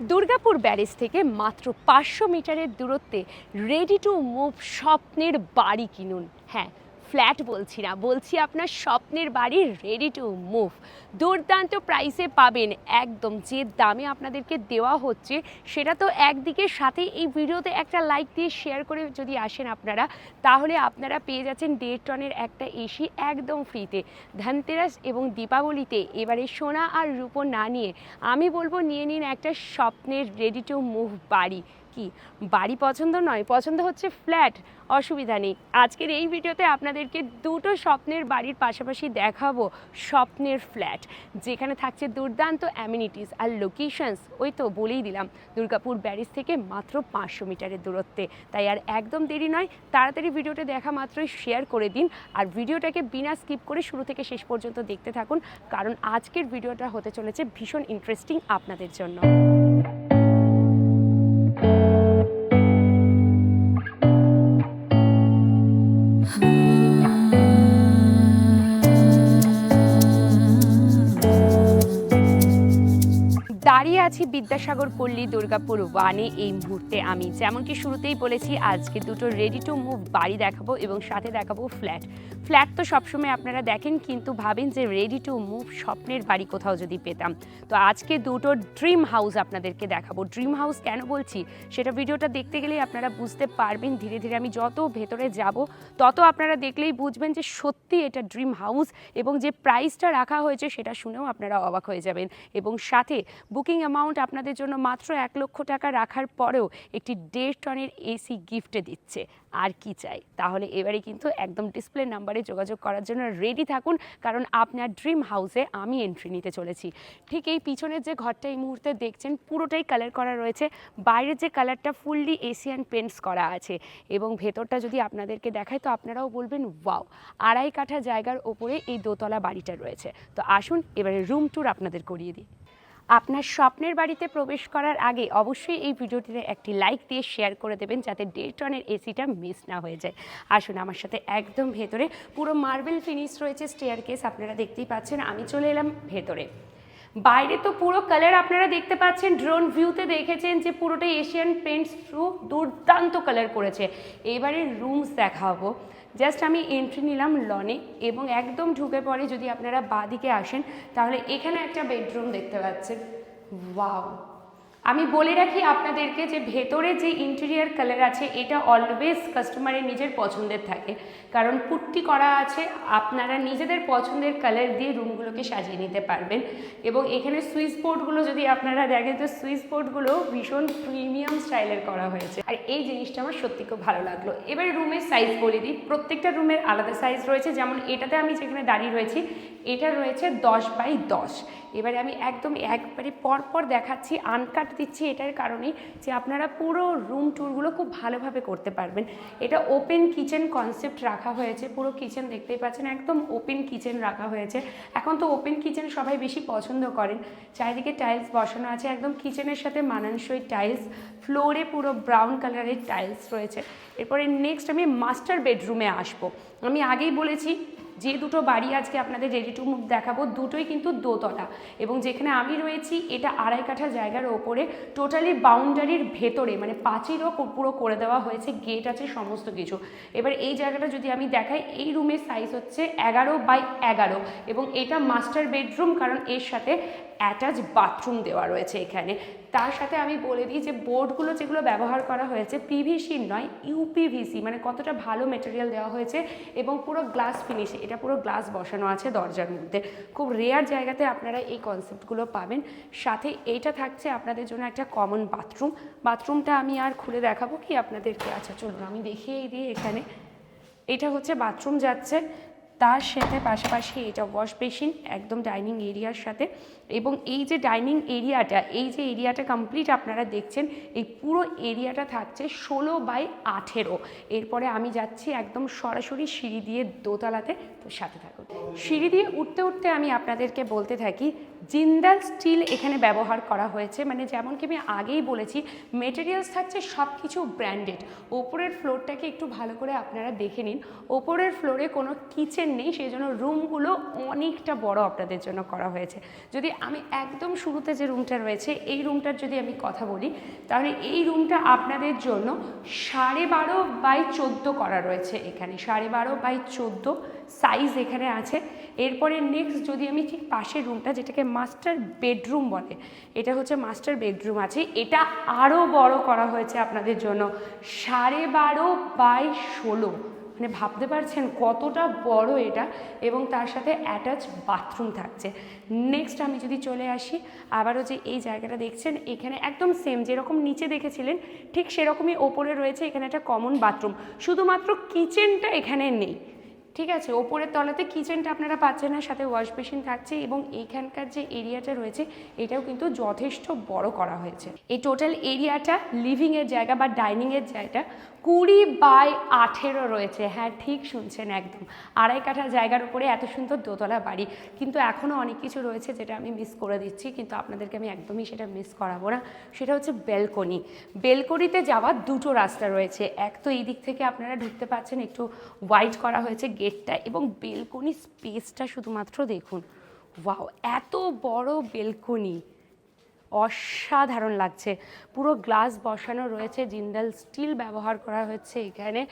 Durgapur barrage থেকে মাত্র পাঁচশো মিটারের দূরত্বে রেডি টু মুভ স্বপ্নের বাড়ি কিনুন। হ্যাঁ ফ্ল্যাট বলছি না, বলছি আপনার স্বপ্নের বাড়ি রেডি টু মুভ দুর্দান্ত প্রাইসে পাবেন, একদম যে দামে আপনাদেরকে দেওয়া হচ্ছে, সেটা তো একদিকে সাথে এই ভিডিওতে একটা লাইক দিয়ে শেয়ার করে যদি আসেন আপনারা, তাহলে আপনারা পেয়ে যাচ্ছেন দেড় টনের একটা এসি একদম ফ্রিতে ধনতেরাস এবং দীপাবলিতে এবারে সোনা আর রূপো না নিয়ে আমি বলব নিয়ে নিন একটা স্বপ্নের রেডি টু মুভ বাড়ি। কি? বাড়ি পছন্দ নয়, পছন্দ হচ্ছে ফ্ল্যাট অসুবিধা নেই। আজকের এই ভিডিওতে আপনাদেরকে দুটো স্বপ্নের বাড়ির পাশাপাশি দেখাবো স্বপ্নের ফ্ল্যাট যেখানে থাকছে দুর্দান্ত অ্যামিনিটিস আর লোকেশনস ওই তো বলেই দিলাম, দুর্গাপুর ব্যারিজ থেকে মাত্র পাঁচশো মিটারের দূরত্বে। তাই আর একদম দেরি নয়, তাড়াতাড়ি ভিডিওটা দেখা মাত্রই শেয়ার করে দিন। আর ভিডিওটাকে বিনা স্কিপ করে শুরু থেকে শেষ পর্যন্ত দেখতে থাকুন, কারণ আজকের ভিডিওটা হতে চলেছে ভীষণ ইন্টারেস্টিং আপনাদের জন্য। বিদ্যাসাগর পল্লী দুর্গাপুর ওয়ানে এই মুহূর্তে আমি। যেমনকি শুরুতেই বলেছি, আজকে দুটো রেডি টু মুভ বাড়ি দেখাবো এবং সাথে দেখাবো ফ্ল্যাট ফ্ল্যাট তো সবসময় আপনারা দেখেন, কিন্তু ভাবেন যে রেডি টু মুভ স্বপ্নের বাড়ি কোথাও যদি পেতাম। তো আজকে দুটো ড্রিম হাউস আপনাদেরকে দেখাবো। ড্রিম হাউস কেন বলছি? সেটা ভিডিওটা দেখতে গেলেই আপনারা বুঝতে পারবেন। ধীরে ধীরে আমি যত ভেতরে যাব, তত আপনারা দেখলেই বুঝবেন যে সত্যি এটা ড্রিম হাউস এবং যে প্রাইসটা রাখা হয়েছে, সেটা শুনেও আপনারা অবাক হয়ে যাবেন। এবং সাথে বুকিং অ্যামাউন্ট আপনাদের জন্য মাত্র এক লক্ষ টাকা রাখার পরেও একটি দেড় টনের এসি গিফটে দিচ্ছে। আর কি চাই? তাহলে এবারে কিন্তু একদম ডিসপ্লে নাম্বারে যোগাযোগ করার জন্য রেডি থাকুন, কারণ আপনার ড্রিম হাউসে আমি এন্ট্রি নিতে চলেছি। ঠিক এই পিছনের যে ঘরটা এই মুহূর্তে দেখছেন, পুরোটাই কালার করা রয়েছে। বাইরের যে কালারটা ফুললি এশিয়ান পেন্টস করা আছে। এবং ভেতরটা যদি আপনাদেরকে দেখায় তো আপনারাও বলবেন ওয়াও আড়াই কাঠা জায়গার ওপরে এই দোতলা বাড়িটা রয়েছে। তো আসুন, এবারে রুম ট্যুর আপনাদের করিয়ে দিই। আপনার স্বপ্নের বাড়িতে প্রবেশ করার আগে অবশ্যই এই ভিডিওটিতে একটি লাইক দিয়ে শেয়ার করে দেবেন যাতে ডেটনের টনের এসিটা মিস না হয়ে যায়। আসুন আমার সাথে একদম ভেতরে পুরো মার্বেল ফিনিশ রয়েছে স্টেয়ার কেস আপনারা দেখতেই পাচ্ছেন। আমি চলে এলাম ভেতরে। বাইরে তো পুরো কালার আপনারা দেখতে পাচ্ছেন ড্রোন ভিউতে দেখেছেন যে পুরোটা এশিয়ান পেন্টস থ্রু দুর্দান্ত কালার করেছে। এবারে রুমস দেখাবো। জাস্ট আমি এন্ট্রি নিলাম লনে এবং একদম ঢুকে পরে যদি আপনারা বাদিকে আসেন, তাহলে এখানে একটা বেডরুম দেখতে পাচ্ছেন। ওয়াও আমি বলে রাখি আপনাদেরকে যে ভেতরে যে ইন্টেরিয়ার কালার আছে, এটা অলওয়েজ কাস্টমারের নিজের পছন্দের থাকে। কারণ পুট্টি করা আছে, আপনারা নিজেদের পছন্দের কালার দিয়ে রুমগুলোকে সাজিয়ে নিতে পারবেন। এবং এখানে সুইচ বোর্ডগুলো যদি আপনারা দেখেন, তো সুইচ বোর্ডগুলো ভীষণ প্রিমিয়াম স্টাইলের করা হয়েছে। আর এই জিনিসটা আমার সত্যি খুব ভালো লাগল। এবার রুমের সাইজ বলে দিই। প্রত্যেকটা রুমের আলাদা সাইজ রয়েছে। যেমন এটাতে আমি যেখানে দাঁড়িয়ে রয়েছি, এটা রয়েছে দশ বাই দশ। এবারে আমি একদম একবারে পর পর দেখাচ্ছি আনকাট দিচ্ছি এটার কারণেই যে আপনারা পুরো রুম ট্যুরগুলো খুব ভালোভাবে করতে পারবেন। এটা ওপেন কিচেন কনসেপ্ট রাখা হয়েছে, পুরো কিচেন দেখতেই পাচ্ছেন, একদম ওপেন কিচেন রাখা হয়েছে। এখন তো ওপেন কিচেন সবাই বেশি পছন্দ করেন। চারিদিকে টাইলস বসানো আছে, একদম কিচেনের সাথে মানানসই টাইলস ফ্লোরে পুরো ব্রাউন কালারের টাইলস রয়েছে। এরপরে নেক্সট আমি মাস্টার বেডরুমে আসব। আমি আগেই বলেছি যে দুটো বাড়ি আজকে আপনাদের রেডি টু মুভ দেখাবো, দুটোই কিন্তু দোতলা। এবং যেখানে আমি রয়েছি, এটা আড়াই কাঠা জায়গার ওপরে টোটালি বাউন্ডারির ভেতরে মানে পাঁচিরও পুরো করে দেওয়া হয়েছে গেট আছে, সমস্ত কিছু। এবার এই জায়গাটা যদি আমি দেখাই, এই রুমের সাইজ হচ্ছে এগারো বাই এগারো। এবং এটা মাস্টার বেডরুম কারণ এর সাথে অ্যাটাচ বাথরুম দেওয়া রয়েছে এখানে। তার সাথে আমি বলে দিই যে বোর্ডগুলো যেগুলো ব্যবহার করা হয়েছে পিভিসির নয় ইউপিভিসি মানে কতটা ভালো মেটেরিয়াল দেওয়া হয়েছে এবং পুরো গ্লাস ফিনিশ এটা পুরো গ্লাস বসানো আছে দরজার মধ্যে। খুব রেয়ার জায়গাতে আপনারা এই কনসেপ্টগুলো পাবেন। সাথে এইটা থাকছে আপনাদের জন্য একটা কমন বাথরুম বাথরুমটা আমি আর খুলে দেখাবো কি আপনাদেরকে আচ্ছা চলুন, আমি দেখিয়ে দিই এখানে। এটা হচ্ছে বাথরুম যাচ্ছে। তার সাথে পাশাপাশি এটা ওয়াশ বেসিন, একদম ডাইনিং এরিয়ার সাথে। এবং এই যে ডাইনিং এরিয়াটা, এই যে এরিয়াটা কমপ্লিট আপনারা দেখছেন, এই পুরো এরিয়াটা থাকছে ষোলো বাই আঠেরো। এরপরে আমি যাচ্ছি একদম সরাসরি সিঁড়ি দিয়ে দোতলাতে, তো সাথে থাকুন। সিঁড়ি দিয়ে উঠতে উঠতে আমি আপনাদেরকে বলতে থাকি জিন্দাল স্টিল এখানে ব্যবহার করা হয়েছে। মানে যেমন কি আমি আগেই বলেছি মেটেরিয়ালস থাকছে সব কিছু ব্র্যান্ডেড ওপরের ফ্লোরটাকে একটু ভালো করে আপনারা দেখে নিন। ওপরের ফ্লোরে কোনো কিচেন নেই সেই জন্য রুমগুলো অনেকটা বড় আপনাদের জন্য করা হয়েছে। যদি আমি একদম শুরুতে যে রুমটা রয়েছে, এই রুমটার যদি আমি কথা বলি, তাহলে এই রুমটা আপনাদের জন্য সাড়ে বারো বাই চোদ্দ করা রয়েছে এখানে। সাড়ে বারো বাই চোদ্দ সাইজ এখানে আছে। এরপরে নেক্সট যদি আমি ঠিক পাশের রুমটা যেটাকে মাস্টার বেডরুম বলে, এটা হচ্ছে মাস্টার বেডরুম আছে, এটা আরও বড় করা হয়েছে আপনাদের জন্য। সাড়ে বারো বাই ষোলো। মানে ভাবতে পারছেন কতটা বড় এটা? এবং তার সাথে অ্যাটাচ বাথরুম থাকছে। নেক্সট আমি যদি চলে আসি, আবারও যে এই জায়গাটা দেখছেন, এখানে একদম সেম যেরকম নিচে দেখেছিলেন, ঠিক সেরকমই ওপরে রয়েছে এখানে একটা কমন বাথরুম শুধুমাত্র কিচেনটা এখানে নেই। ঠিক আছে, ওপরের তলাতে কিচেনটা আপনারা পাচ্ছেন না, সাথে ওয়াশ বেসিন থাকছে এবং এইখানকার যে এরিয়াটা রয়েছে, এটাও কিন্তু যথেষ্ট বড় করা হয়েছে। এই টোটাল এরিয়াটা লিভিংয়ের জায়গা বা ডাইনিংয়ের জায়গা কুড়ি বাই আঠেরো রয়েছে। হ্যাঁ ঠিক শুনছেন একদম। আড়াই কাঠা জায়গার উপরে এত সুন্দর দোতলা বাড়ি। কিন্তু এখনও অনেক কিছু রয়েছে যেটা আমি মিস করে দিচ্ছি, কিন্তু আপনাদেরকে আমি একদমই সেটা মিস করাবো না। সেটা হচ্ছে বেলকনি। বেলকনিতে যাওয়ার দুটো রাস্তা রয়েছে। এক তো এই দিক থেকে আপনারা ঢুকতে পাচ্ছেন একটু হোয়াইট করা হয়েছে গেটটা এবং বেলকনি স্পেসটা শুধুমাত্র দেখুন। ওয়াও, এত বড় বেলকনি। অসাধারণ লাগছে। পুরো গ্লাস বসানো রয়েছে, জিন্দাল স্টিল ব্যবহার করা হয়েছে এখানে।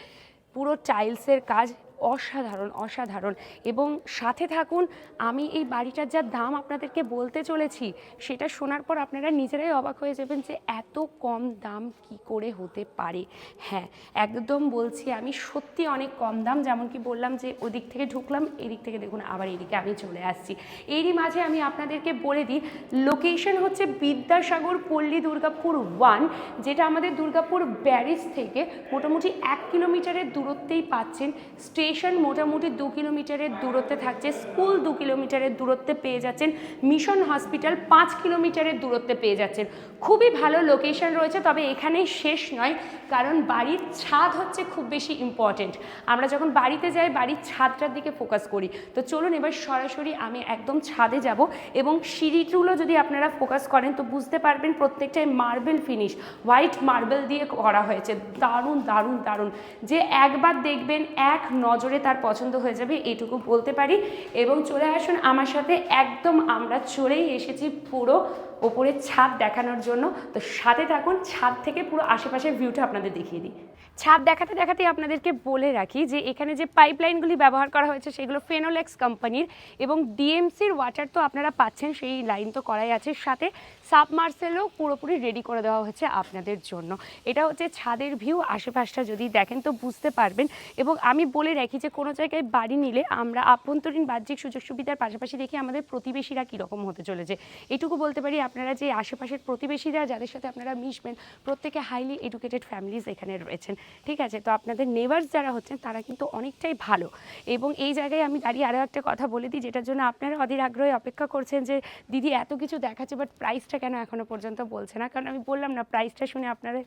পুরো টাইলসের কাজ অসাধারণ অসাধারণ। এবং সাথে থাকুন, আমি এই বাড়িটার যা দাম আপনাদেরকে বলতে চলেছি, সেটা শোনার পর আপনারা নিজেরাই অবাক হয়ে যাবেন যে এত কম দাম কি করে হতে পারে। হ্যাঁ একদম বলছি আমি সত্যি অনেক কম দাম যেমন কি বললাম যে ওদিক থেকে ঢুকলাম, এদিক থেকে দেখুন আবার এদিকে আমি চলে আসছি। এরই মাঝে আমি আপনাদেরকে বলে দিই লোকেশন হচ্ছে বিদ্যাসাগর পল্লী দুর্গাপুর ওয়ান যেটা আমাদের দুর্গাপুর ব্যারিজ থেকে মোটামুটি এক কিলোমিটারের দূরত্বেই পাচ্ছেন স্টেশন মোটামুটি দু কিলোমিটারের দূরত্বে থাকছে। স্কুল দু কিলোমিটারের দূরত্বে পেয়ে যাচ্ছেন। মিশন হসপিটাল পাঁচ কিলোমিটারের দূরত্বে পেয়ে যাচ্ছেন। খুবই ভালো লোকেশন রয়েছে, তবে এখানেই শেষ নয়, কারণ বাড়ির ছাদ হচ্ছে খুব বেশি ইম্পর্টেন্ট আমরা যখন বাড়িতে যাই, বাড়ির ছাদটার দিকে ফোকাস করি। তো চলুন এবার সরাসরি আমি একদম ছাদে যাব এবং সিঁড়িগুলো যদি আপনারা ফোকাস করেন, তো বুঝতে পারবেন প্রত্যেকটাই মার্বেল ফিনিশ হোয়াইট মার্বেল দিয়ে করা হয়েছে। দারুণ দারুণ দারুণ। যে একবার দেখবেন, এক নজরে তার পছন্দ হয়ে যাবে, এটুকু বলতে পারি। এবং চলে আসুন আমার সাথে, একদম আমরা চলেই এসেছি পুরো ওপরের ছাদ দেখানোর জন্য। তো সাথে থাকুন, ছাদ থেকে পুরো আশেপাশের ভিউটা আপনাদের দেখিয়ে দিই। ছাদ দেখাতে দেখাতে আপনাদেরকে বলে রাখি যে এখানে যে পাইপলাইনগুলি ব্যবহার করা হয়েছে, সেগুলো ফেনোলেক্স কোম্পানির এবং ডিএমসির ওয়াটার তো আপনারা পাচ্ছেন, সেই লাইন তো করাই আছে। সাথে সাবমার্সেলও পুরোপুরি রেডি করে দেওয়া হয়েছে আপনাদের জন্য। এটা হচ্ছে ছাদের ভিউ আশেপাশটা যদি দেখেন তো বুঝতে পারবেন। এবং আমি বলে রাখি যে কোনো জায়গায় বাড়ি নিলে আমরা আভ্যন্তরীণ বাহ্যিক সুযোগ সুবিধার পাশাপাশি দেখি আমাদের প্রতিবেশীরা কীরকম হতে চলেছে। এটুকু বলতে পারি আপনারা যে আশেপাশের প্রতিবেশীরা, যাদের সাথে আপনারা মিশবেন, প্রত্যেকে হাইলি এডুকেটেড ফ্যামিলিজ এখানে রয়েছেন। ঠিক আছে? তো আপনাদের নেভার্স যারা হচ্ছেন, তারা কিন্তু অনেকটাই ভালো। এবং এই জায়গায় আমি দাঁড়িয়ে আরও একটা কথা বলে দিই, যেটার জন্য আপনারা অধীর আগ্রহে অপেক্ষা করছেন যে, দিদি, এত কিছু দেখাচ্ছে বাট প্রাইসটা কেন এখনও পর্যন্ত বলছে না? কারণ আমি বললাম না প্রাইসটা শুনে আপনারা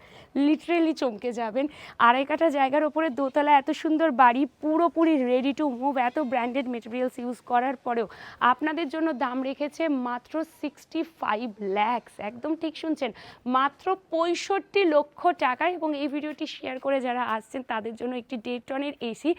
লিটারেলি চমকে যাবেন। আড়াই কাটা জায়গার ওপরে দোতলা, এত সুন্দর বাড়ি, পুরোপুরি রেডি টু মুভ এত ব্র্যান্ডেড মেটেরিয়ালস ইউজ করার পরেও আপনাদের জন্য দাম রেখেছে মাত্র সিক্সটি ফাইভ ল্যাক্স একদম ঠিক শুনছেন? মাত্র পঁয়ষট্টি লক্ষ টাকা। এবং এই ভিডিওটি শেয়ার করে যারা আসছেন তাদের জন্য একটি ডেটনের টনের এসি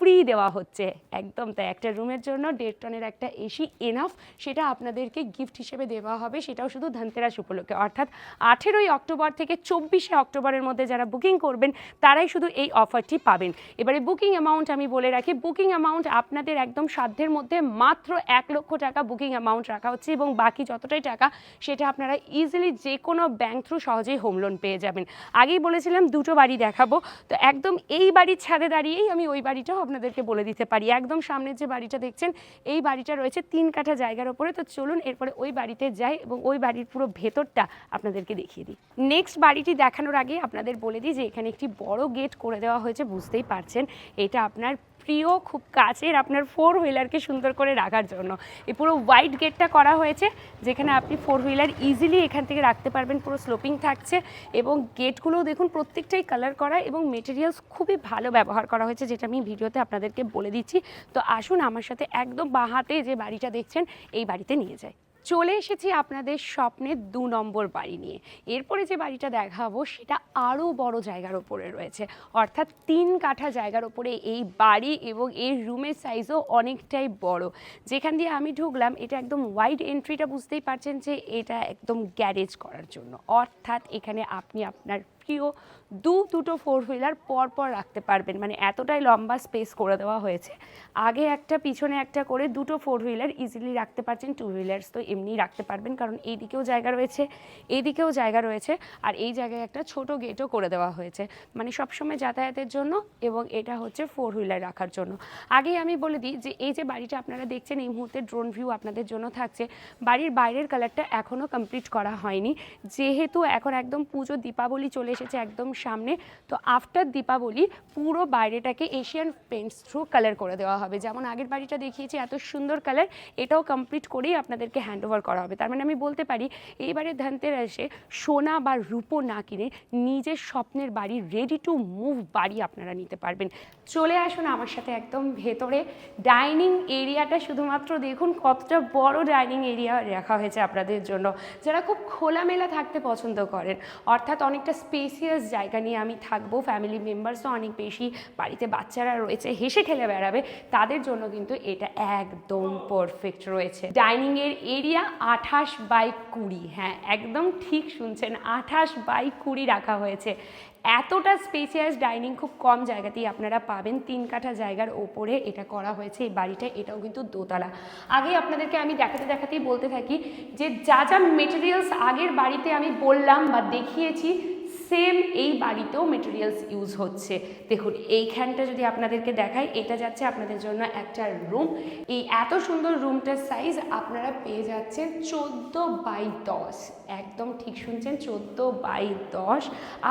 ফ্রি দেওয়া হচ্ছে। একদম তাই, একটা রুমের জন্য দেড় টনের একটা এসি এনাফ সেটা আপনাদেরকে গিফট হিসেবে দেওয়া হবে। সেটাও শুধু ধনতেরাস উপলক্ষে। অর্থাৎ আঠেরোই অক্টোবর থেকে চব্বিশে অক্টোবরের মধ্যে যারা বুকিং করবেন, তারাই শুধু এই অফারটি পাবেন। এবারে বুকিং অ্যামাউন্ট আমি বলে রাখি বুকিং অ্যামাউন্ট আপনাদের একদম সাধ্যের মধ্যে মাত্র এক লক্ষ টাকা বুকিং অ্যামাউন্ট রাখা হচ্ছে এবং বাকি যতটাই টাকা সেটা আপনারা ইজিলি যে কোনো ব্যাংক থ্রু সহজেই হোম লোন পেয়ে যাবেন। আগেই বলেছিলাম দুটো বাড়ি দেখাবো। তো একদম এই বাড়ির ছাদে দাঁড়িয়েই আমি ওই বাড়িটাও আপনাদেরকে বলে দিতে পারি। একদম সামনের যে বাড়িটা দেখছেন, এই বাড়িটা রয়েছে তিন কাঠা জায়গার ওপরে। তো চলুন এরপরে ওই বাড়িতে যাই এবং ওই বাড়ির পুরো ভেতরটা আপনাদেরকে দেখিয়ে দিই। নেক্সট বাড়িটি দেখানোর আগে আপনাদের বলে দিই যে এখানে একটি বড় গেট করে দেওয়া হয়েছে, বুঝতেই পারছেন। এটা আপনার প্রিয়, খুব কাছের আপনার ফোর হুইলারকে সুন্দর করে রাখার জন্য। এই পুরো হোয়াইট গেটটা করা হয়েছে, যেখানে আপনি ফোর হুইলার ইজিলি এখান থেকে রাখতে পারবেন, পুরো স্লোপিং থাকছে এবং গেটগুলোও দেখুন প্রত্যেকটাই কালার করা এবং মেটেরিয়ালস খুবই ভালো ব্যবহার করা হয়েছে, যেটা আমি ভিডিওতে আপনাদেরকে বলে দিচ্ছি। তো আসুন আমার সাথে একদম বাঁ হাতে যে বাড়িটা দেখছেন, এই বাড়িতে নিয়ে যাই। চলে এসেছি আপনাদের স্বপ্নের দু নম্বর বাড়ি নিয়ে। এরপরে যে বাড়িটা দেখাবো, সেটা আরও বড় জায়গার ওপরে রয়েছে। অর্থাৎ তিন কাঠা জায়গার ওপরে এই বাড়ি এবং এই রুমের সাইজও অনেকটাই বড়। যেখান দিয়ে আমি ঢুকলাম, এটা একদম ওয়াইড এন্ট্রিটা বুঝতেই পারছেন যে এটা একদম গ্যারেজ করার জন্য। অর্থাৎ এখানে আপনি আপনার প্রিয় দু, দুটো ফোর হুইলার পর পর রাখতে পারবেন। মানে এতটাই লম্বা স্পেস করে দেওয়া হয়েছে। আগে একটা, পিছনে একটা করে দুটো ফোর হুইলার ইজিলি রাখতে পারছেন টু হুইলার্স তো এমনি রাখতে পারবেন। কারণ এইদিকেও জায়গা রয়েছে, এইদিকেও জায়গা রয়েছে আর এই জায়গায় একটা ছোট গেটও করে দেওয়া হয়েছে। মানে সবসময় যাতায়াতের জন্য এবং এটা হচ্ছে ফোর হুইলার রাখার জন্য। আগেই আমি বলে দিই যে এই যে বাড়িটা আপনারা দেখছেন, এই মুহূর্তে ড্রোন ভিউ আপনাদের জন্য থাকছে। বাড়ির বাইরের কালারটা এখনও কমপ্লিট করা হয়নি। যেহেতু এখন একদম পুজো, দীপাবলি চলে এসেছে একদম সামনে। তো আফটার দীপাবলি পুরো বাইরেটাকে এশিয়ান পেন্টস থ্রু কালার করে দেওয়া হবে। যেমন আগের বাড়িটা দেখিয়েছি, এত সুন্দর কালার এটাও কমপ্লিট করেই আপনাদেরকে হ্যান্ড ওভার করা হবে। তার মানে আমি বলতে পারি এইবারে ধনতেরাসে সোনা বা রূপো না কিনে নিজের স্বপ্নের বাড়ি রেডি টু মুভ বাড়ি আপনারা নিতে পারবেন। চলে আসুন আমার সাথে একদম ভেতরে। ডাইনিং এরিয়াটা শুধুমাত্র দেখুন, কতটা বড় ডাইনিং এরিয়া রাখা হয়েছে আপনাদের জন্য। যারা খুব খোলামেলা থাকতে পছন্দ করেন, অর্থাৎ অনেকটা স্পেসিয়াস জায়গা নিয়ে আমি থাকব ফ্যামিলি মেম্বার্সও অনেক বেশি, বাড়িতে বাচ্চারা রয়েছে, হেসে খেলে বেড়াবে, তাদের জন্য কিন্তু এটা একদম পারফেক্ট রয়েছে। ডাইনিংয়ের এরিয়া আঠাশ বাই কুড়ি হ্যাঁ একদম ঠিক শুনছেন, আঠাশ বাই কুড়ি রাখা হয়েছে। এতটা স্পেসিয়াস ডাইনিং খুব কম জায়গাতেই আপনারা পাবেন, তিন কাঠা জায়গার ওপরে এটা করা হয়েছে, এই বাড়িটা, এটাও কিন্তু দোতলা। আগে আপনাদেরকে আমি দেখাতে দেখাতেই বলতে থাকি যে যা যা মেটেরিয়ালস আগের বাড়িতে আমি বললাম বা দেখিয়েছি সেম এই বাড়িতেও মেটেরিয়ালস ইউজ হচ্ছে। দেখুন, এইখানটা যদি আপনাদেরকে দেখাই, এটা যাচ্ছে আপনাদের জন্য একটা রুম এই এত সুন্দর রুমটার সাইজ আপনারা পেয়ে যাচ্ছেন চোদ্দ বাই দশ। একদম ঠিক শুনছেন, চোদ্দ বাই দশ।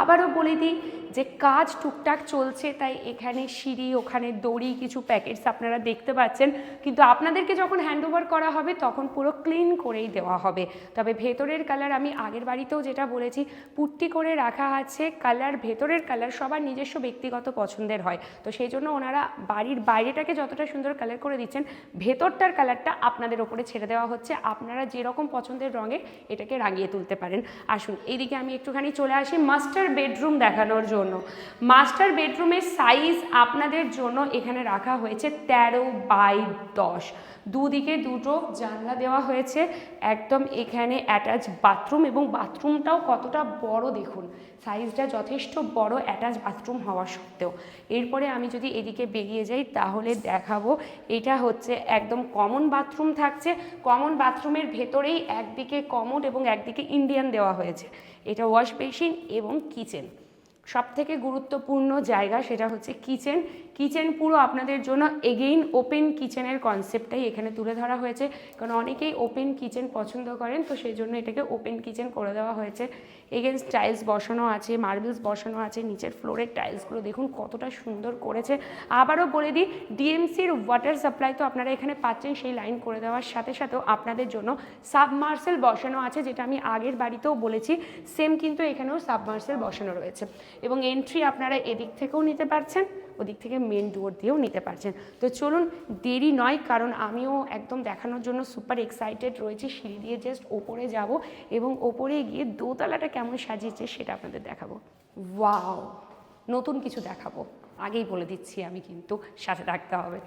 আবারও বলে দিই যে কাজ টুকটাক চলছে, তাই এখানে সিঁড়ি, ওখানে দড়ি, কিছু প্যাকেটস আপনারা দেখতে পাচ্ছেন। কিন্তু আপনাদেরকে যখন হ্যান্ডওভার করা হবে, তখন পুরো ক্লিন করেই দেওয়া হবে। তবে ভেতরের কালার আমি আগের বাড়িতেও যেটা বলেছি, পুট্টি করে রাখা আছে কালার ভেতরের কালার সবার নিজস্ব ব্যক্তিগত পছন্দের হয়। তো সেই জন্য ওনারা বাড়ির বাইরেটাকে যতটা সুন্দর কালার করে দিচ্ছেন, ভেতরটার কালারটা আপনাদের ওপরে ছেড়ে দেওয়া হচ্ছে। আপনারা যেরকম পছন্দের রঙে এটাকে রাঙিয়ে তুলতে পারেন। আসুন, এইদিকে আমি একটুখানি চলে আসি মাস্টার বেডরুম দেখানোর জন্য। মাস্টার বেডরুমের সাইজ আপনাদের জন্য এখানে রাখা হয়েছে তেরো বাই দশ। দুদিকে দুটো জানলা দেওয়া হয়েছে। একদম এখানে অ্যাটাচ বাথরুম এবং বাথরুমটাও কতটা বড় দেখুন। সাইজটা যথেষ্ট বড় অ্যাটাচ বাথরুম হওয়া সত্ত্বেও। এরপরে আমি যদি এদিকে বেরিয়ে যাই, তাহলে দেখাবো। এটা হচ্ছে একদম কমন বাথরুম থাকছে। কমন বাথরুমের ভেতরেই একদিকে কমোড এবং একদিকে ইন্ডিয়ান দেওয়া হয়েছে। এটা ওয়াশ বেসিন এবং কিচেন সব থেকে গুরুত্বপূর্ণ জায়গা সেটা হচ্ছে কিচেন কিচেন পুরো আপনাদের জন্য এগেইন ওপেন কিচেনের কনসেপ্টটাই এখানে তুলে ধরা হয়েছে। কারণ অনেকেই ওপেন কিচেন পছন্দ করেন, তো সেই জন্য এটাকে ওপেন কিচেন করে দেওয়া হয়েছে। এগেনস্ট টাইলস বসানো আছে মার্বেলস বসানো আছে, নিচের ফ্লোরের টাইলসগুলো দেখুন কতটা সুন্দর করেছে। আবারও বলে দিই ডিএমসির ওয়াটার সাপ্লাই তো আপনারা এখানে পাচ্ছেন সেই লাইন করে দেওয়ার সাথে সাথেও আপনাদের জন্য সাবমার্সেল বসানো আছে, যেটা আমি আগের বাড়িতেও বলেছি সেম কিন্তু এখানেও সাবমার্সেল বসানো রয়েছে। এবং এন্ট্রি আপনারা এদিক থেকেও নিতে পারছেন। ওদিক থেকে মেন ডোর দিয়েও নিতে পারছেন। তো চলুন, দেরি নয়, কারণ আমিও একদম দেখানোর জন্য সুপার এক্সাইটেড রয়েছি। সিঁড়ি দিয়ে জাস্ট ওপরে যাব এবং ওপরে গিয়ে দোতলাটা কেমন সাজিয়েছে সেটা আপনাদের দেখাবো। ওয়াও! নতুন কিছু দেখাবো। আগেই বলে দিচ্ছি আমি কিন্তু, সাথে থাকতে হবে।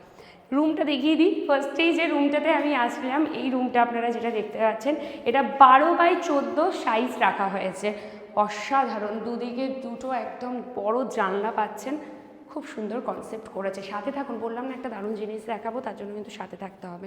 রুমটা দেখিয়ে দিই। ফার্স্টেই যে রুমটাতে আমি আসলাম, এই রুমটা আপনারা যেটা দেখতে পাচ্ছেন, এটা বারো বাই চোদ্দ সাইজ রাখা হয়েছে। অসাধারণ, দুদিকে দুটো একদম বড় জানলা পাচ্ছেন। খুব সুন্দর কনসেপ্ট করেছে। সাথে থাকুন, বললাম না একটা দারুণ জিনিস দেখাবো, তার জন্য কিন্তু সাথে থাকতে হবে।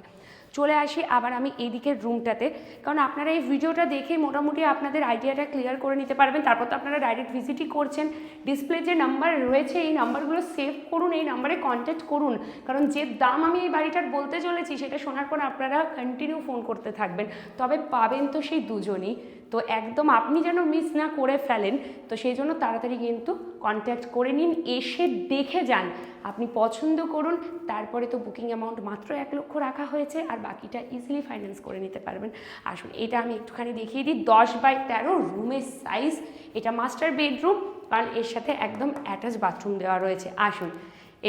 চলে আসি, আবার আমি এদিকের রুমটাতে কারণ আপনারা এই ভিডিওটা দেখে মোটামুটি আপনাদের আইডিয়াটা ক্লিয়ার করে নিতে পারবেন। তারপর তো আপনারা ডাইরেক্ট ভিজিটই করছেন। ডিসপ্লে যে নাম্বার রয়েছে, এই নাম্বারগুলো সেভ করুন, এই নাম্বারে কন্ট্যাক্ট করুন। কারণ যে দাম আমি এই বাড়িটার বলতে চলেছি, সেটা শোনার পর আপনারা কন্টিনিউ ফোন করতে থাকবেন। তবে পাবেন তো সেই দুজনই। তো একদম আপনি যেন মিস না করে ফেলেন, তো সেই জন্য তাড়াতাড়ি কিন্তু কন্ট্যাক্ট করে নিন, এসে দেখে যান। আপনি পছন্দ করুন, তারপরে তো বুকিং অ্যামাউন্ট মাত্র এক লক্ষ রাখা হয়েছে আর বাকিটা ইজিলি ফাইন্যান্স করে নিতে পারবেন। আসুন, এটা আমি একটুখানি দেখিয়ে দিই। দশ বাই তেরো রুমের সাইজ এটা মাস্টার বেডরুম কারণ এর সাথে একদম অ্যাটাচ বাথরুম দেওয়া রয়েছে। আসুন,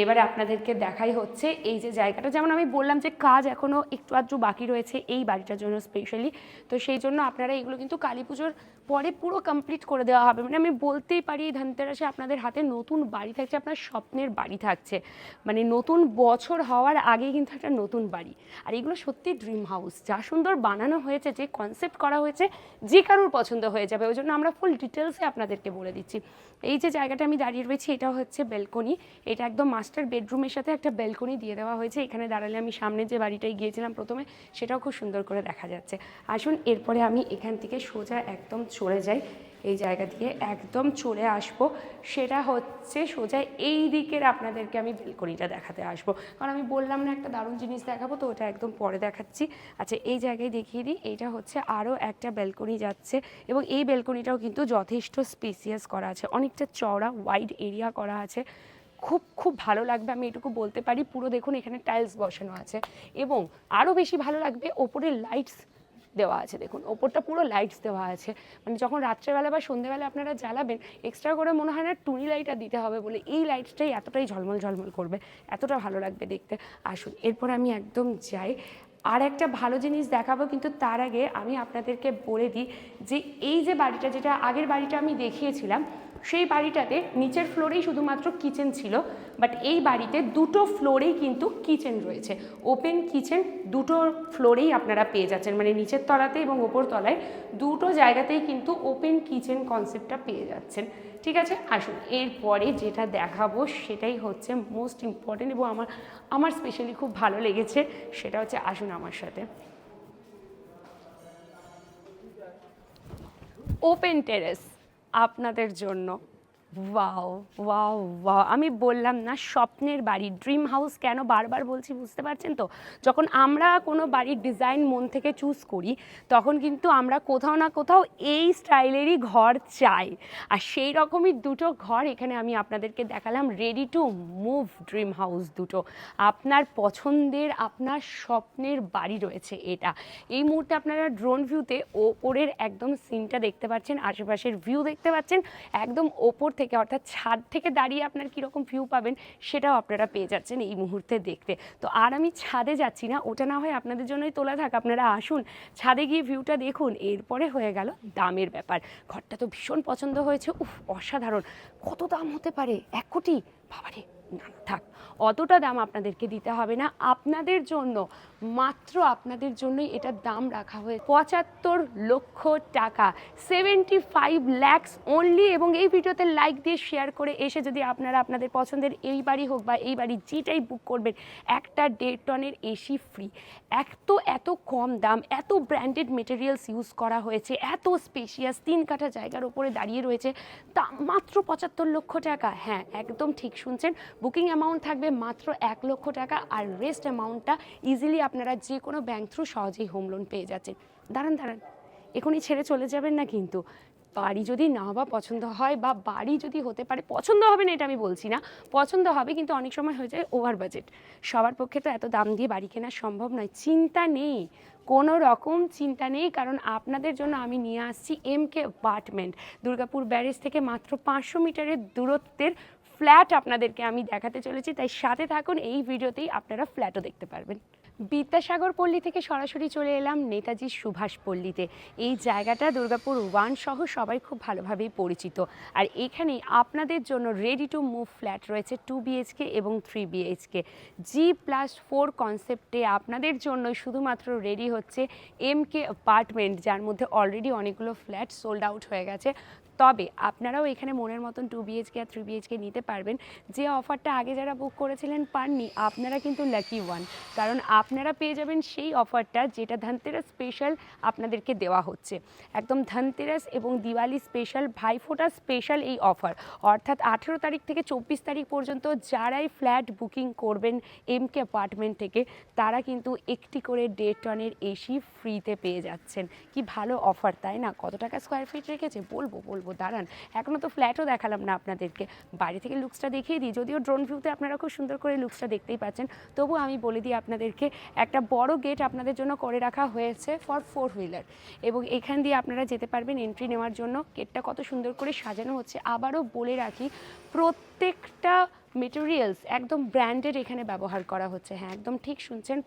এবারে আপনাদেরকে দেখাই হচ্ছে এই যে জায়গাটা। যেমন আমি বললাম যে কাজ এখনও একটু আধটু বাকি রয়েছে এই বাড়িটার জন্য স্পেশালি তো সেই জন্য আপনারা এগুলো কিন্তু কালী পুজোর পরে পুরো কমপ্লিট করে দেওয়া হবে। মানে আমি বলতেই পারি এই ধনতেরাসে আপনাদের হাতে নতুন বাড়ি থাকছে, আপনার স্বপ্নের বাড়ি থাকছে। মানে নতুন বছর হওয়ার আগে কিন্তু একটা নতুন বাড়ি। আর এগুলো সত্যি ড্রিম হাউস যা সুন্দর বানানো হয়েছে, যে কনসেপ্ট করা হয়েছে, যে কারোর পছন্দ হয়ে যাবে, ওই জন্য আমরা ফুল ডিটেলসে আপনাদেরকে বলে দিচ্ছি। এই যে জায়গাটা আমি দাঁড়িয়ে রয়েছি, এটা হচ্ছে বেলকনি এটা একদম মাস্টার বেডরুমের সাথে একটা বেলকনি দিয়ে দেওয়া হয়েছে। এখানে দাঁড়ালে আমি সামনে যে বাড়িটায় গিয়েছিলাম প্রথমে, সেটাও খুব সুন্দর করে দেখা যাচ্ছে। আসুন, এরপরে আমি এখান থেকে সোজা একদম চলে যাই, এই জায়গা দিয়ে একদম চলে আসব। সেটা হচ্ছে সোজা এই দিকের আপনাদেরকে আমি বেলকনিটা দেখাতে আসব। কারণ আমি বললাম না একটা দারুণ জিনিস দেখাবো, তো ওটা একদম পরে দেখাচ্ছি। আচ্ছা এই জায়গায় দেখিয়ে দিই, এইটা হচ্ছে আরও একটা বেলকনি যাচ্ছে এবং এই বেলকনিটাও কিন্তু যথেষ্ট স্পেসিয়াস করা আছে। অনেকটা চওড়া ওয়াইড এরিয়া করা আছে। খুব খুব ভালো লাগবে, আমি এটুকু বলতে পারি। পুরো দেখুন, এখানে টাইলস বসানো আছে এবং আরও বেশি ভালো লাগবে, ওপরে লাইটস দেওয়া আছে, দেখুন। ওপরটা পুরো লাইটস দেওয়া আছে। মানে যখন রাত্রেবেলা বা সন্ধ্যেবেলা আপনারা জ্বালাবেন এক্সট্রা করে মনে হয় না টুনি লাইট আর দিতে হবে বলে এই লাইটসটাই এতটাই ঝলমল ঝলমল করবে। এতটা ভালো লাগবে দেখতে। আসুন, এরপর আমি একদম যাই। আর একটা ভালো জিনিস দেখাবো, কিন্তু তার আগে আমি আপনাদেরকে বলে দিই যে এই যে বাড়িটা, যেটা আগের বাড়িটা আমি দেখিয়েছিলাম সেই বাড়িটাতে নিচের ফ্লোরেই শুধুমাত্র কিচেন ছিল বাট এই বাড়িতে দুটো ফ্লোরেই কিন্তু কিচেন রয়েছে। ওপেন কিচেন দুটো ফ্লোরেই আপনারা পেয়ে যাচ্ছেন মানে নিচের তলাতে এবং ওপর তলায় দুটো জায়গাতেই কিন্তু ওপেন কিচেন কনসেপ্টটা পেয়ে যাচ্ছেন। ঠিক আছে? আসুন, এরপরে যেটা দেখাবো সেটাই হচ্ছে মোস্ট ইম্পর্টেন্ট এবং আমার আমার স্পেশালি খুব ভালো লেগেছে, সেটা হচ্ছে আসুন আমার সাথে। ওপেন টেরেস আপনাদের জন্য। Wow wow wow. আমি বললাম না, স্বপ্নের বাড়ি ড্রিম হাউস কেন বারবার বলছি বুঝতে পারছেন তো? যখন আমরা কোনো বাড়ির ডিজাইন মন থেকে চুজ করি, তখন কিন্তু আমরা কোথাও না কোথাও এই স্টাইলেরই ঘর চাই। আর সেই রকমই দুটো ঘর এখানে আমি আপনাদেরকে দেখালাম ready to move dream house দুটো। আপনার পছন্দের, আপনার স্বপ্নের বাড়ি রয়েছে এটা। এই মুহূর্তে আপনারা ড্রোন ভিউতে ওপরের একদম সিনটা দেখতে পাচ্ছেন, আশেপাশের ভিউ দেখতে পাচ্ছেন, একদম ওপর থেকে, অর্থাৎ ছাদ থেকে দাঁড়িয়ে আপনার কীরকম ভিউ পাবেন, সেটাও আপনারা পেয়ে যাচ্ছেন এই মুহূর্তে দেখতে। তো আর আমি ছাদে যাচ্ছি না, ওটা না হয় আপনাদের জন্যই তোলা থাক, আপনারা আসুন, ছাদে গিয়ে ভিউটা দেখুন, এরপরে হয়ে গেল দামের ব্যাপার। ঘরটা তো ভীষণ পছন্দ হয়েছে, উফ, অসাধারণ। কত দাম হতে পারে? এক কোটি? বাবারে না, থাক, অতটা দাম আপনাদেরকে দিতে হবে না। আপনাদের জন্য মাত্র আপনাদের জন্যই এটার দাম রাখা হয়েছে। পঁচাত্তর লক্ষ টাকা। সেভেন্টি ফাইভ ল্যাক্স অনলি এবং এই ভিডিওতে লাইক দিয়ে শেয়ার করে এসে যদি আপনারা আপনাদের পছন্দের এই বাড়ি হোক বা এই বাড়ি যেটাই বুক করবেন, একটা দেড় টনের এসি ফ্রি এত এত কম দাম, এত ব্র্যান্ডেড মেটেরিয়ালস ইউজ করা হয়েছে, এত স্পেশিয়াস তিন কাঠা জায়গার উপরে দাঁড়িয়ে রয়েছে, তা মাত্র পঁচাত্তর লক্ষ টাকা। হ্যাঁ একদম ঠিক শুনছেন। বুকিং অ্যামাউন্ট থাকবে মাত্র এক লক্ষ টাকা আর রেস্ট অ্যামাউন্টটা ইজিলি আপনারা যে কোনো ব্যাংক থ্রু সহজেই হোম লোন পেয়ে যাচ্ছেন। দাঁড়ান দাঁড়ান। এখনই ছেড়ে চলে যাবেন না কিন্তু। বাড়ি যদি না বা পছন্দ হয় বা বাড়ি যদি হতে পারে, পছন্দ হবে না এটা আমি বলছি না, পছন্দ হবে কিন্তু অনেক সময় হয়ে যায় ওভার বাজেট সবার পক্ষে তো এত দাম দিয়ে বাড়ি কেনা সম্ভব নয়, চিন্তা নেই। কোনো রকম চিন্তা নেই, কারণ আপনাদের জন্য আমি নিয়ে আসছি M K apartment Durgapur barrage থেকে মাত্র পাঁচশো মিটারের দূরত্বের ফ্ল্যাট আপনাদেরকে আমি দেখাতে চলেছি। তাই সাথে থাকুন, এই ভিডিওতেই আপনারা ফ্ল্যাটও দেখতে পারবেন। বিদ্যাসাগর পল্লী থেকে সরাসরি চলে এলাম নেতাজি সুভাষ পল্লীতে। এই জায়গাটা দুর্গাপুর ওয়ান সহ সবাই খুব ভালোভাবেই পরিচিত। আর এখানে আপনাদের জন্য রেডি টু মুভ ফ্ল্যাট রয়েছে টু বিএইচকে এবং three BHK G plus four কনসেপ্টে আপনাদের জন্য শুধুমাত্র রেডি হচ্ছে এম কে অ্যাপার্টমেন্ট যার মধ্যে অলরেডি অনেকগুলো ফ্ল্যাট সোল্ড আউট হয়ে গেছে। তবে আপনারাও এখানে মনের মতন টু বিএইচকে আর থ্রি বিএইচকে নিতে পারবেন। যে অফারটা আগে যারা বুক করেছিলেন পাননি, আপনারা কিন্তু লাকি ওয়ান কারণ আপনারা পেয়ে যাবেন সেই অফারটা যেটা ধনতেরাস স্পেশাল আপনাদেরকে দেওয়া হচ্ছে। একদম ধনতেরাস এবং দিওয়ালি স্পেশাল ভাইফোঁটা স্পেশাল এই অফার অর্থাৎ আঠেরো তারিখ থেকে চব্বিশ তারিখ পর্যন্ত যারাই ফ্ল্যাট বুকিং করবেন এম কে অ্যাপার্টমেন্ট থেকে, তারা কিন্তু একটি করে দেড় টনের এসি ফ্রিতে পেয়ে যাচ্ছেন। কি ভালো অফার তাই না? কত টাকা স্কোয়ার ফিট রেখেছে? বলব বলব। দাঁড়ান। এখনও তো ফ্ল্যাটও দেখালাম না আপনাদেরকে। বাড়ি থেকে লুকসটা দেখিয়ে দিই। যদিও ড্রোন ভিউতে আপনারা খুব সুন্দর করে লুকসটা দেখতেই পাচ্ছেন, তবু আমি বলে দিই আপনাদেরকে, একটা বড় গেট আপনাদের জন্য করে রাখা হয়েছে ফর ফোর হুইলার এবং এখান দিয়ে আপনারা যেতে পারবেন এন্ট্রি নেওয়ার জন্য। গেটটা কত সুন্দর করে সাজানো হচ্ছে। আবারও বলে রাখি, প্রত্যেকটা মেটেরিয়ালস একদম ব্র্যান্ডেড এখানে ব্যবহার করা হচ্ছে। হ্যাঁ একদম ঠিক শুনছেন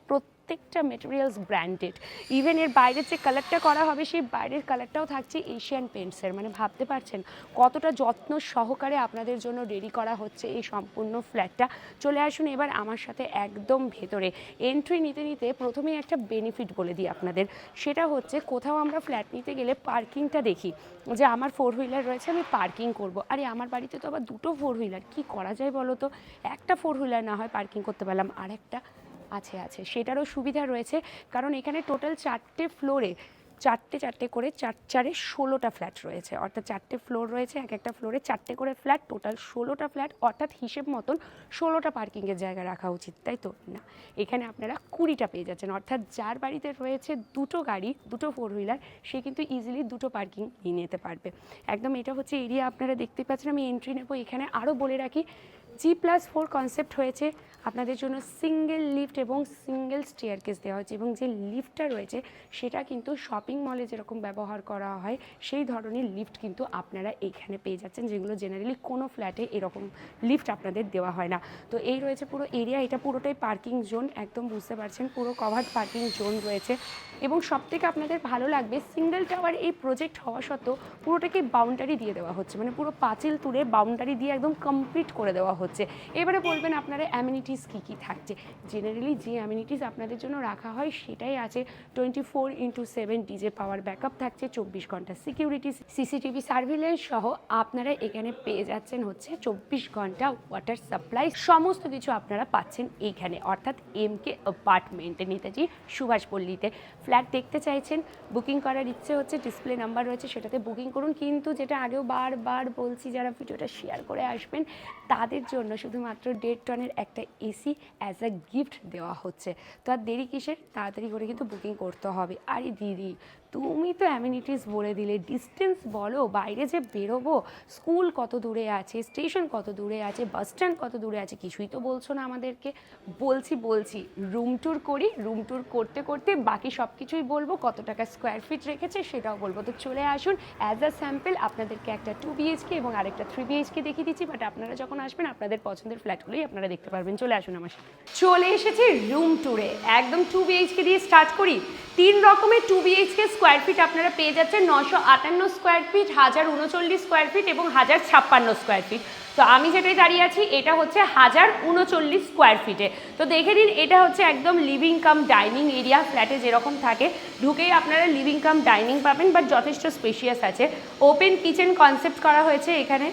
প্রত্যেকটা মেটেরিয়ালস ব্র্যান্ডেড ইভেন এর বাইরের যে কালারটা করা হবে, সেই বাইরের কালারটাও থাকছে এশিয়ান পেন্টসের মানে ভাবতে পারছেন কতটা যত্ন সহকারে আপনাদের জন্য রেডি করা হচ্ছে এই সম্পূর্ণ ফ্ল্যাটটা চলে আসুন এবার আমার সাথে একদম ভেতরে। এন্ট্রি নিতে নিতে প্রথমেই একটা বেনিফিট বলে দিই আপনাদের। সেটা হচ্ছে কোথাও আমরা ফ্ল্যাট নিতে গেলে পার্কিংটা দেখি। যে আমার ফোর হুইলার রয়েছে, আমি পার্কিং করব। আরে, আমার বাড়িতে তো আবার দুটো ফোর হুইলার কী করা যায় বলো তো? একটা ফোর হুইলার না হয় পার্কিং করতে পারলাম। আর একটা আছে আছে। সেটারও সুবিধা রয়েছে, কারণ এখানে টোটাল চারটে ফ্লোরে চারটে চারটে করে চার, চারে ষোলোটা ফ্ল্যাট রয়েছে। অর্থাৎ চারটে ফ্লোর রয়েছে, এক একটা ফ্লোরে চারটে করে ফ্ল্যাট টোটাল ষোলোটা ফ্ল্যাট অর্থাৎ হিসেব মতন ষোলোটা পার্কিংয়ের জায়গা রাখা উচিত, তাই তো? না। এখানে আপনারা কুড়িটা পেয়ে যাচ্ছেন, অর্থাৎ যার বাড়িতে রয়েছে দুটো গাড়ি, দুটো ফোর হুইলার সে কিন্তু ইজিলি দুটো পার্কিং নিয়ে নিতে পারবে। একদম এটা হচ্ছে এরিয়া আপনারা দেখতে পাচ্ছেন, আমি এন্ট্রি নেব। এখানে আরও বলে রাখি জি প্লাস ফোর কনসেপ্ট হয়েছে। আপনাদের জন্য সিঙ্গেল লিফট এবং সিঙ্গেল স্টেয়ার কেস দেওয়া হয়েছে এবং যে লিফটটা রয়েছে, সেটা কিন্তু শপিং মলে যেরকম ব্যবহার করা হয়, সেই ধরনের লিফট কিন্তু আপনারা এইখানে পেয়ে যাচ্ছেন, যেগুলো জেনারেলি কোনো ফ্ল্যাটে এরকম লিফট আপনাদের দেওয়া হয় না। তো এই রয়েছে পুরো এরিয়া এটা পুরোটাই পার্কিং জোন একদম বুঝতে পারছেন, পুরো কভার পার্কিং জোন রয়েছে। এবং সবথেকে আপনাদের ভালো লাগবে সিঙ্গেল টাওয়ার এই প্রজেক্ট হওয়া সত্ত্বেও পুরোটাকে বাউন্ডারি দিয়ে দেওয়া হচ্ছে। মানে পুরো পাঁচিল তুলে বাউন্ডারি দিয়ে একদম কমপ্লিট করে দেওয়া হচ্ছে। এবারে বলবেন আপনারা অ্যামিনিটিস কী কী থাকছে? জেনারেলি যে অ্যামিনিটিস আপনাদের জন্য রাখা হয় সেটাই আছে। Twenty four into seven D G power backup থাকছে, চব্বিশ ঘণ্টা সিকিউরিটি সিসিটিভি সার্ভিলেন্স সহ আপনারা এখানে পেয়ে যাচ্ছেন হচ্ছে চব্বিশ ঘণ্টা ওয়াটার সাপ্লাই সমস্ত কিছু আপনারা পাচ্ছেন এইখানে অর্থাৎ এম কে অ্যাপার্টমেন্টে নেতাজি সুভাষপল্লীতে ফ্ল্যাট দেখতে চাইছেন বুকিং করার ইচ্ছে হচ্ছে ডিসপ্লে নাম্বার রয়েছে সেটাতে বুকিং করুন। কিন্তু যেটা আগেও বারবার বলছি, যারা ভিডিওটা শেয়ার করে আসবেন, তাদের জন্য শুধুমাত্র ডেড টনের একটা এসি অ্যাজ আ গিফট দেওয়া হচ্ছে। তো আর দেরি কিসের? তাড়াতাড়ি করে কিন্তু বুকিং করতে হবে। আরে দিদি তুমি তো অ্যামিনিটিস বলে দিলে। ডিস্টেন্স বলো, বাইরে যে বেরোবো স্কুল কত দূরে আছে স্টেশন কত দূরে আছে বাস স্ট্যান্ড কত দূরে আছে, কিছুই তো বলছো না আমাদেরকে। বলছি বলছি রুম ট্যুর করি রুম ট্যুর করতে করতে বাকি সব কিছুই বলব, কত টাকা স্কোয়ার ফিট রেখেছে সেটাও বলব। তো চলে আসুন অ্যাজ আ স্যাম্পল আপনাদেরকে একটা টু বিএইচকে এবং আরেকটা থ্রি বিএইচকে দেখিয়ে দিচ্ছি বাট আপনারা যখন আসবেন, আপনাদের পছন্দের ফ্ল্যাটগুলোই আপনারা দেখতে পারবেন। চলে আসুন আমার সাথে। চলে এসেছি রুম ট্যুরে একদম টু বিএইচকে দিয়ে স্টার্ট করি। তিন রকমের টু বিএইচকে স্কোয়ার ফিট আপনারা পেয়ে যাচ্ছেন। নশো আটান্ন স্কোয়ার ফিট হাজার উনচল্লিশ স্কোয়ার ফিট এবং হাজার ছাপ্পান্ন স্কোয়ার ফিট তো আমি যেটাই দাঁড়িয়ে আছি, এটা হচ্ছে হাজার উনচল্লিশ স্কোয়ার ফিটে তো দেখে নিন, এটা হচ্ছে একদম লিভিং কাম ডাইনিং এরিয়া ফ্ল্যাটে যেরকম থাকে। ঢুকেই আপনারা লিভিং কাম ডাইনিং পাবেন বাট যথেষ্ট স্পেশিয়াস আছে। ওপেন কিচেন কনসেপ্ট করা হয়েছে এখানে।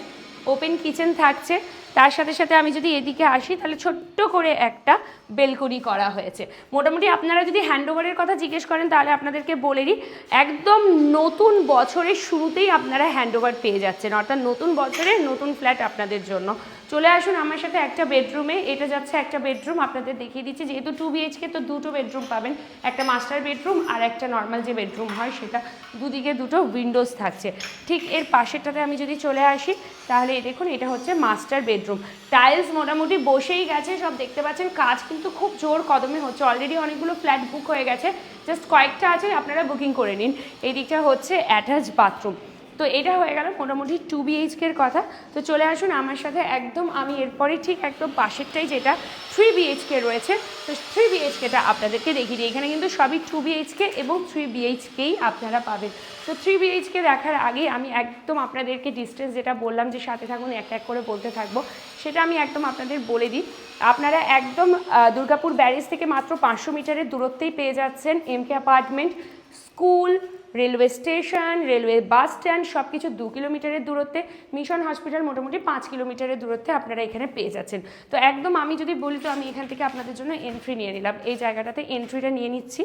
ওপেন কিচেন থাকছে। তার সাথে সাথে আমি যদি এদিকে আসি, তাহলে ছোট্ট করে একটা বেলকুনি করা হয়েছে। মোটামুটি আপনারা যদি হ্যান্ডওভারের কথা জিজ্ঞেস করেন, তাহলে আপনাদেরকে বলে দিই, একদম নতুন বছরের শুরুতেই আপনারা হ্যান্ডওভার পেয়ে যাচ্ছেন। অর্থাৎ নতুন বছরের নতুন ফ্ল্যাট আপনাদের জন্য। চলে আসুন আমার সাথে একটা বেডরুমে এটা যাচ্ছে একটা বেডরুম আপনাদের দেখিয়ে দিচ্ছি। যেহেতু টু বিএইচকে তো দুটো বেডরুম পাবেন। একটা মাস্টার বেডরুম আর একটা নর্মাল যে বেডরুম হয়, সেটা দুদিকে দুটো উইন্ডোজ থাকছে। ঠিক এর পাশেরটাতে আমি যদি চলে আসি, তাহলে দেখুন, এটা হচ্ছে মাস্টার বেডরুম টাইলস মোটামুটি বসেই গেছে, সব দেখতে পাচ্ছেন। কাজ কিন্তু খুব জোর কদমে হচ্ছে। অলরেডি অনেকগুলো ফ্ল্যাট বুক হয়ে গেছে। জাস্ট কয়েকটা আছে, আপনারা বুকিং করে নিন। এই দিকটা হচ্ছে অ্যাটাচ বাথরুম তো এটা হয়ে গেল মোটামুটি টু বিএইচকের কথা। তো চলে আসুন আমার সাথে একদম আমি এরপরে ঠিক একদম পাশেরটাই যেটা থ্রি বিএইচকে রয়েছে। তো থ্রি বিএইচকেটা আপনাদেরকে দেখিয়ে দিই। এখানে কিন্তু সবই টু বিএইচকে এবং থ্রি বিএইচকেই আপনারা পাবেন। তো থ্রি বিএইচকে দেখার আগে আমি একদম আপনাদেরকে ডিস্টেন্স যেটা বললাম যে সাথে থাকুন, এক এক করে বলতে থাকব, সেটা আমি একদম আপনাদের বলে দিই। আপনারা একদম দুর্গাপুর ব্যারেজ থেকে মাত্র পাঁচশো মিটারের দূরত্বেই পেয়ে যাচ্ছেন M K apartment school railway station, railway bus stand সব কিছু দু কিলোমিটারের দূরত্বে। মিশন হসপিটাল মোটামুটি পাঁচ কিলোমিটারের দূরত্বে আপনারা এখানে পেয়ে যাচ্ছেন। তো একদম আমি যদি বলি, তো আমি এখান থেকে আপনাদের জন্য এন্ট্রি নিয়ে নিলাম। এই জায়গাটাতে এন্ট্রিটা নিয়ে নিচ্ছি।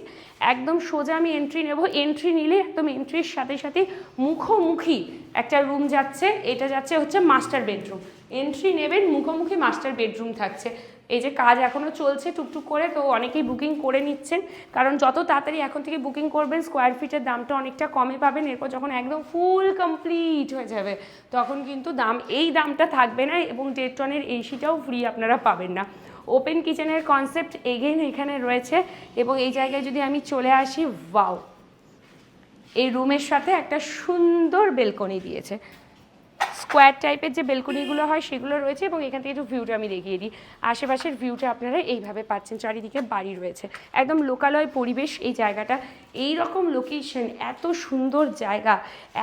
একদম সোজা আমি এন্ট্রি নেব। এন্ট্রি নিলে একদম এন্ট্রির সাথে সাথে মুখোমুখি একটা রুম যাচ্ছে। এটা যাচ্ছে হচ্ছে মাস্টার বেডরুম এন্ট্রি নেবেন, মুখোমুখি মাস্টার বেডরুম থাকছে। এই যে কাজ এখনও চলছে টুকটুক করে, তো অনেকেই বুকিং করে নিচ্ছেন। কারণ যত তাড়াতাড়ি এখন থেকে বুকিং করবেন স্কোয়ার ফিটের দামটা অনেকটা কমে পাবেন। এরপর যখন একদম ফুল কমপ্লিট হয়ে যাবে, তখন কিন্তু দাম, এই দামটা থাকবে না এবং দেড় টনের এসিটাও ফ্রি আপনারা পাবেন না। ওপেন কিচেনের কনসেপ্ট এগেন এখানে রয়েছে এবং এই জায়গায় যদি আমি চলে আসি ওয়াও এই রুমের সাথে একটা সুন্দর বেলকনি দিয়েছে। স্কোয়ার টাইপের যে বেলকনিগুলো হয়, সেগুলো রয়েছে এবং এখান থেকে একটু ভিউটা আমি দেখিয়ে দিই। আশেপাশের ভিউটা আপনারা এইভাবে পাচ্ছেন, চারিদিকে বাড়ি রয়েছে। একদম লোকালয় পরিবেশ এই জায়গাটা। এই রকম লোকেশন এত সুন্দর জায়গা,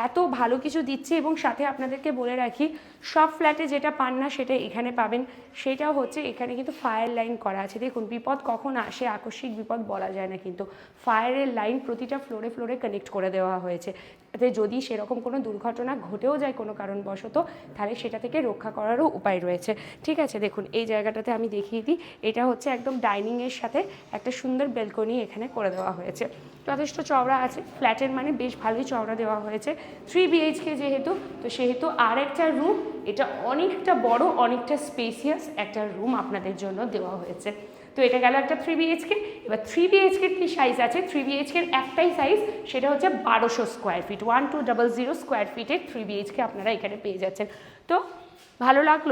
এত ভালো কিছু দিচ্ছে এবং সাথে আপনাদেরকে বলে রাখি সব ফ্ল্যাটে যেটা পান না সেটা এখানে পাবেন। সেটাও হচ্ছে এখানে কিন্তু ফায়ার লাইন করা আছে। দেখুন, বিপদ কখন আসে, আকস্মিক বিপদ বলা যায় না কিন্তু ফায়ারের লাইন প্রতিটা ফ্লোরে ফ্লোরে কানেক্ট করে দেওয়া হয়েছে। যাতে যদি সেরকম কোনো দুর্ঘটনা ঘটেও যায় কোনো কারণবশত, তাহলে সেটা থেকে রক্ষা করারও উপায় রয়েছে। ঠিক আছে, দেখুন, এই জায়গাটাতে আমি দেখিয়ে দিই। এটা হচ্ছে একদম ডাইনিংয়ের সাথে একটা সুন্দর বেলকনি এখানে করে দেওয়া হয়েছে। যথেষ্ট চওড়া আছে। ফ্ল্যাটের মানে বেশ ভালোই চওড়া দেওয়া হয়েছে। থ্রি বিএইচকে যেহেতু, তো সেহেতু আর একটা রুম এটা অনেকটা বড়, অনেকটা স্পেসিয়াস একটা রুম আপনাদের জন্য দেওয়া হয়েছে। তো এটা গেল একটা থ্রি বিএইচকে এবার থ্রি বিএইচকের কী সাইজ আছে? থ্রি বিএইচকের একটাই সাইজ সেটা হচ্ছে বারোশো square feet one two double zero square ফিটের থ্রি বিএইচকে আপনারা এখানে পেয়ে যাচ্ছেন। তো ভালো লাগল?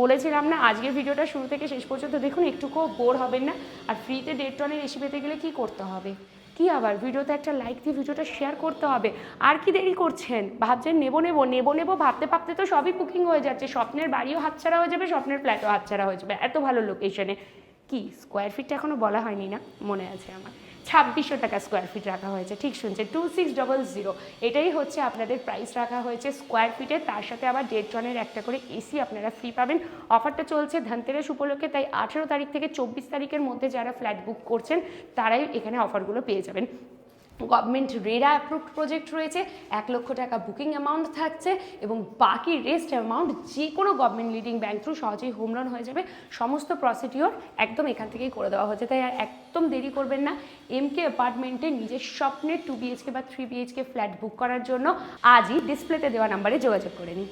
বলেছিলাম না, আজকের ভিডিওটা শুরু থেকে শেষ পর্যন্ত দেখুন, একটুকুও বোর হবেন না। আর ফ্রিতে দেড় টনের এসি পেতে গেলে কী করতে হবে? কি আবার? ভিডিওতে একটা লাইক দিয়ে ভিডিওটা শেয়ার করতে হবে। আর কি দেরি করছেন? ভাবছেন নেব নেব? নেব নেব ভাবতে ভাবতে তো সবই বুকিং হয়ে যাচ্ছে। স্বপ্নের বাড়িও হাতছাড়া হয়ে যাবে, স্বপ্নের ফ্ল্যাটও হাতছাড়া হয়ে যাবে। এত ভালো লোকেশনে কি? স্কোয়ার ফিটটা এখনও বলা হয়নি না? মনে আছে আমার। ছাব্বিশশো টাকা স্কোয়ার ফিট রাখা হয়েছে। ঠিক শুনছে টু সিক্স ডবল জিরো এটাই হচ্ছে আপনাদের প্রাইস রাখা হয়েছে স্কোয়ার ফিটে তার সাথে আবার দেড় জনের একটা করে এসি আপনারা ফ্রি পাবেন। অফারটা চলছে ধনতেরাস উপলক্ষে, তাই আঠেরো তারিখ থেকে চব্বিশ তারিখের মধ্যে যারা ফ্ল্যাট বুক করছেন, তারাই এখানে অফারগুলো পেয়ে যাবেন। গভর্নমেন্ট রেরা অ্যাপ্রুভড প্রজেক্ট রয়েছে, এক লক্ষ টাকা বুকিং অ্যামাউন্ট থাকছে এবং বাকি রেস্ট অ্যামাউন্ট যে কোনো গভর্নমেন্ট লিডিং ব্যাংক থ্রু সহজেই হোম লোন হয়ে যাবে। সমস্ত প্রসিডিওর একদম এখান থেকেই করে দেওয়া হচ্ছে তাই আর একদম দেরি করবেন না। এমকে অ্যাপার্টমেন্টে নিজের স্বপ্নের টু বিএইচকে বা থ্রি বিএইচকে ফ্ল্যাট বুক করার জন্য আজই ডিসপ্লেতে দেওয়া নাম্বারে যোগাযোগ করে নিন।